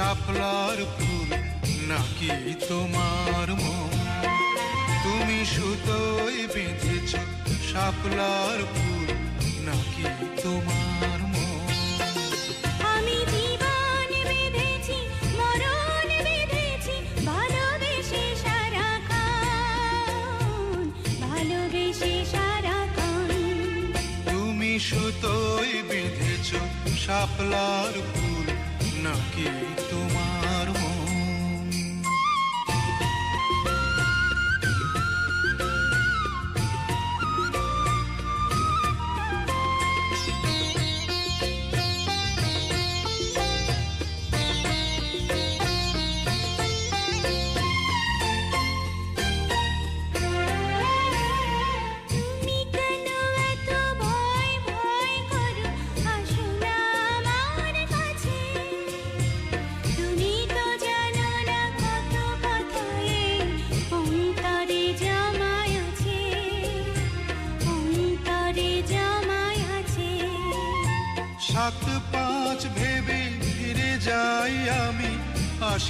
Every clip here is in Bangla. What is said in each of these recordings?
শাপলার ফুল নাকি তোমার মন? তুমি সুতোয় বেঁধেছ শাপলার ফুল নাকি তোমার তুমি সুতোয় বেঁধেছ শাপলার ফুল নাকি তোমার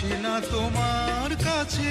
আসি না তোমার কাছে।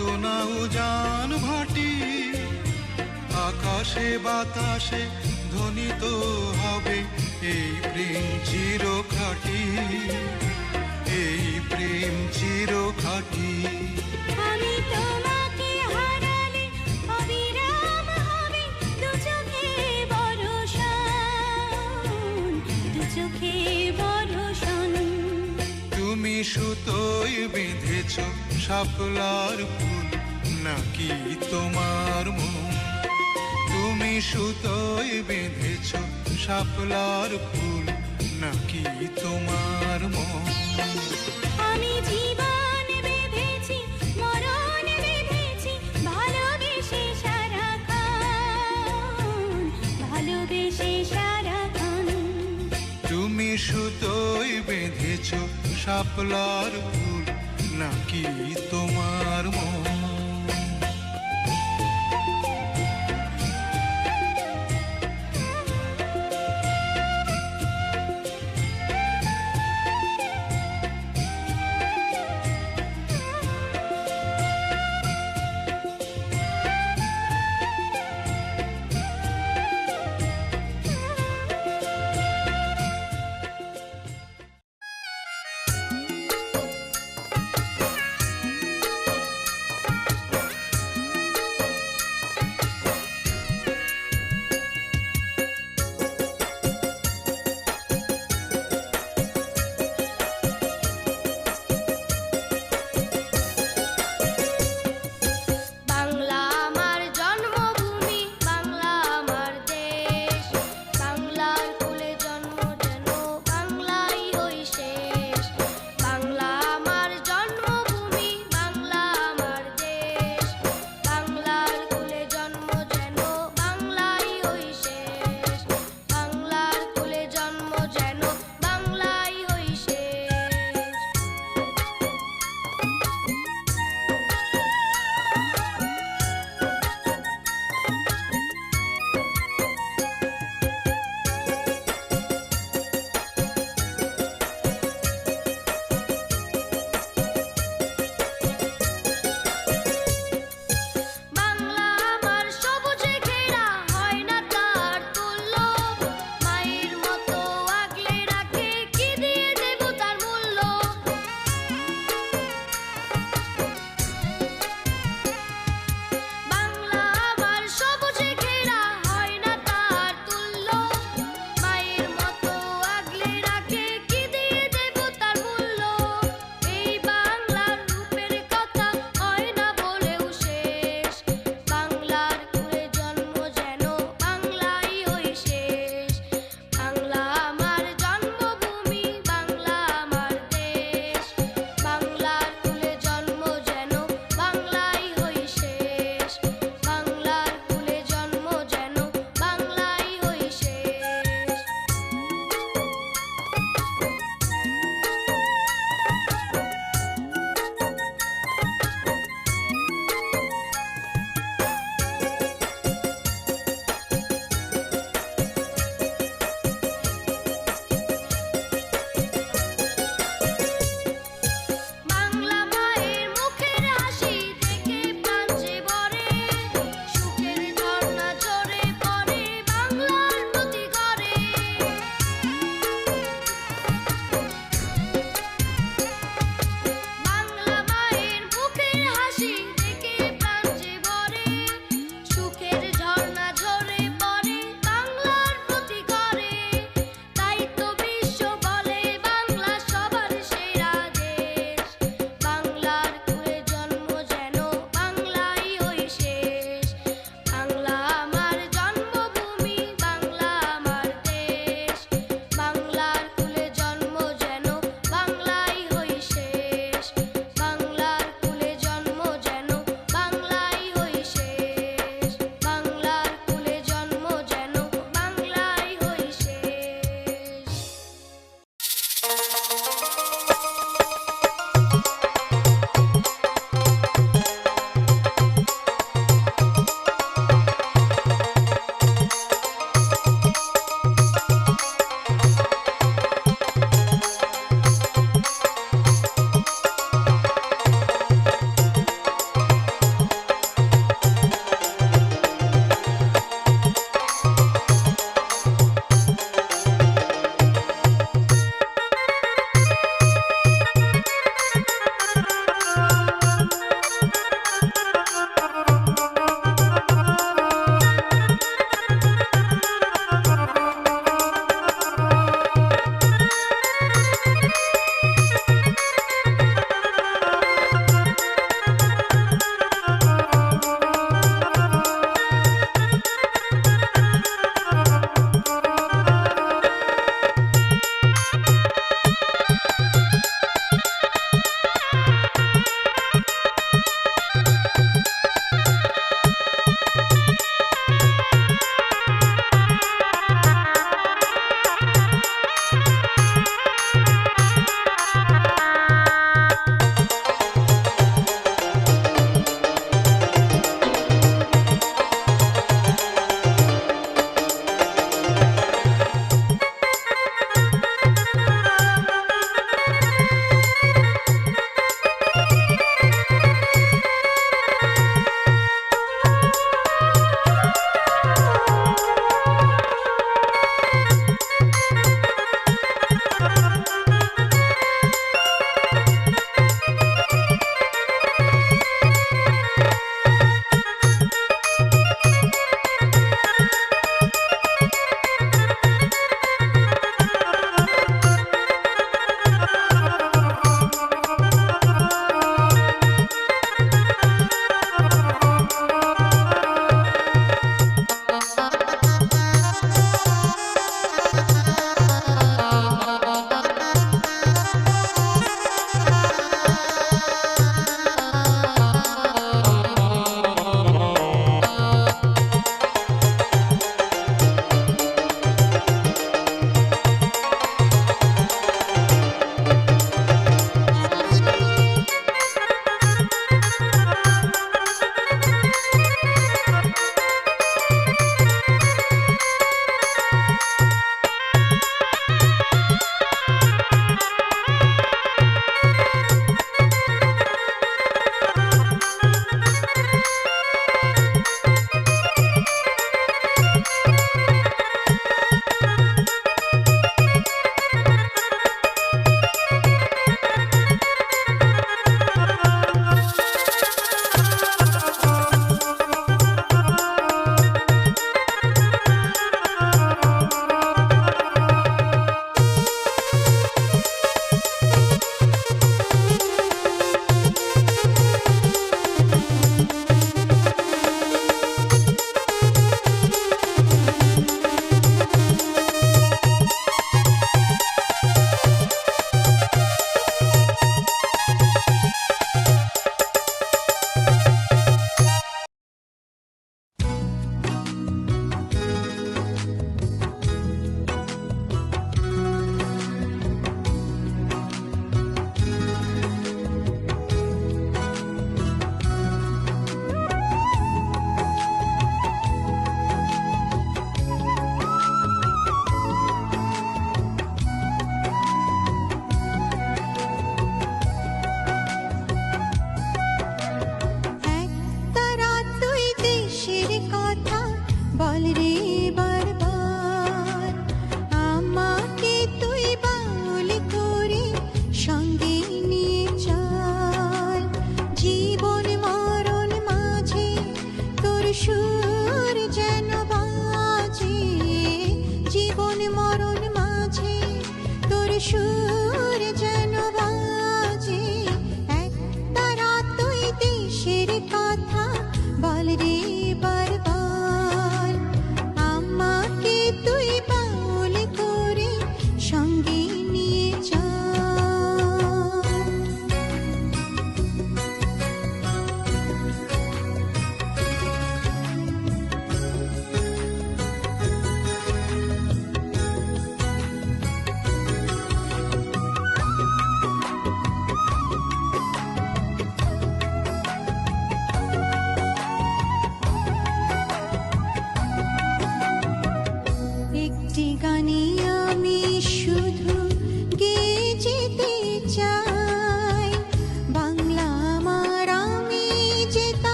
কত না উজান ভাটি। আকাশে বাতাসে ধ্বনিত হবে এই প্রেম চির খাটি এই প্রেম চির খাটি আমি তোমাকে হারালে অবিরাম হবে দু চোখে বরষণ দু চোখে বরষণ তুমি সুতোয় বেঁধেছ শাপলার ফুল নাকি তোমার মন? তুমি সুতোয় বেঁধেছ শাপলার ফুল নাকি তোমার মন? আমি জীবন বেঁধেছি মরণ বেঁধেছি ভালোবেসে সারাক্ষণ ভালোবেসে সারাক্ষণ তুমি সুতোয় বেঁধেছ শাপলার ফুল নাকি তোমার মন?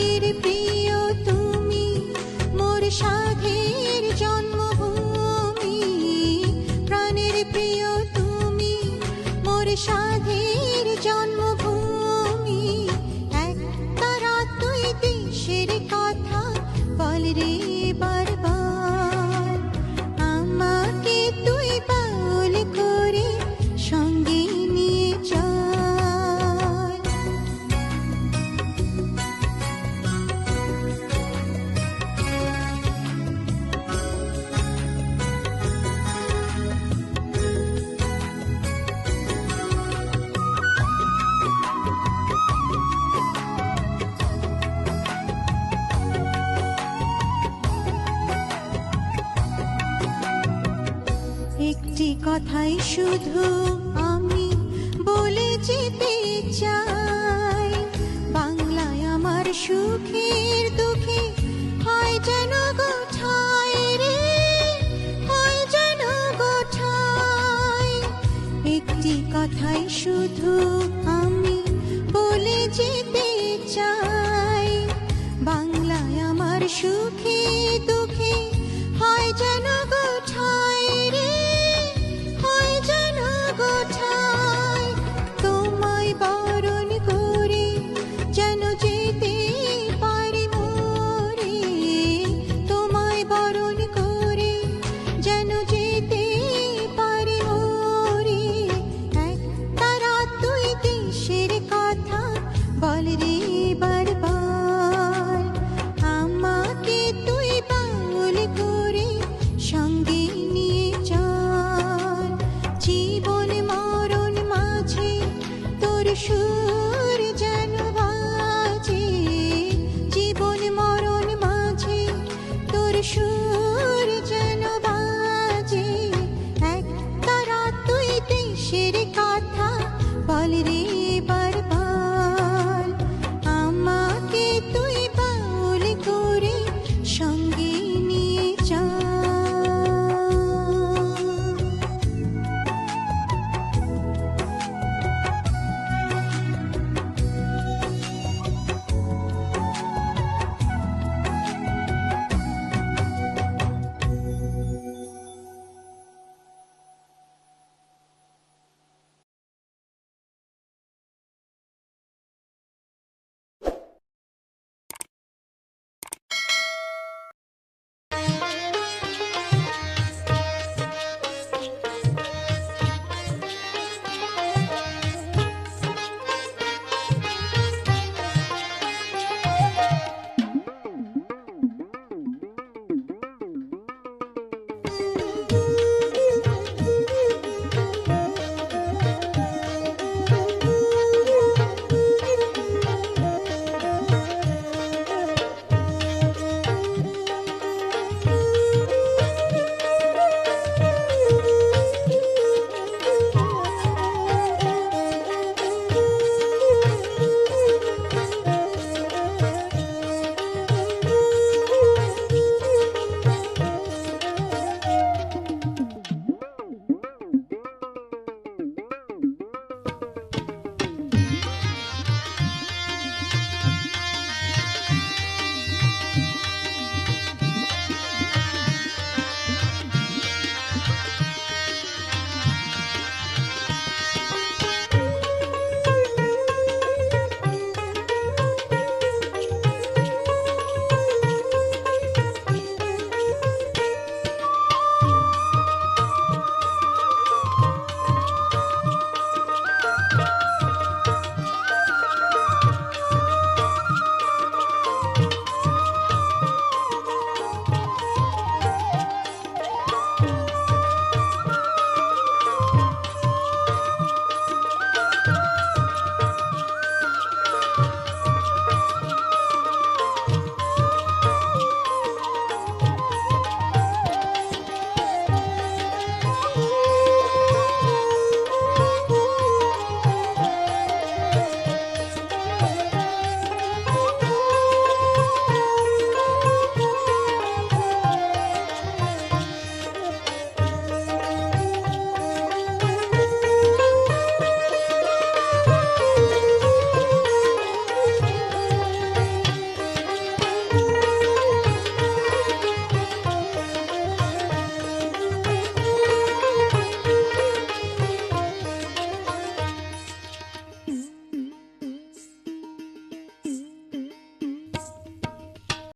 मेरे प्रिय তোমায় শুধু আমি, বলে যেতে চাই। বাংলায় আমার সুখের দুঃখে হয় যেন গোঠায় রে, হয় যেন গোঠায় একটি কথাই শুধু আমি, বলে যেতে চাই। বাংলায় আমার সুখ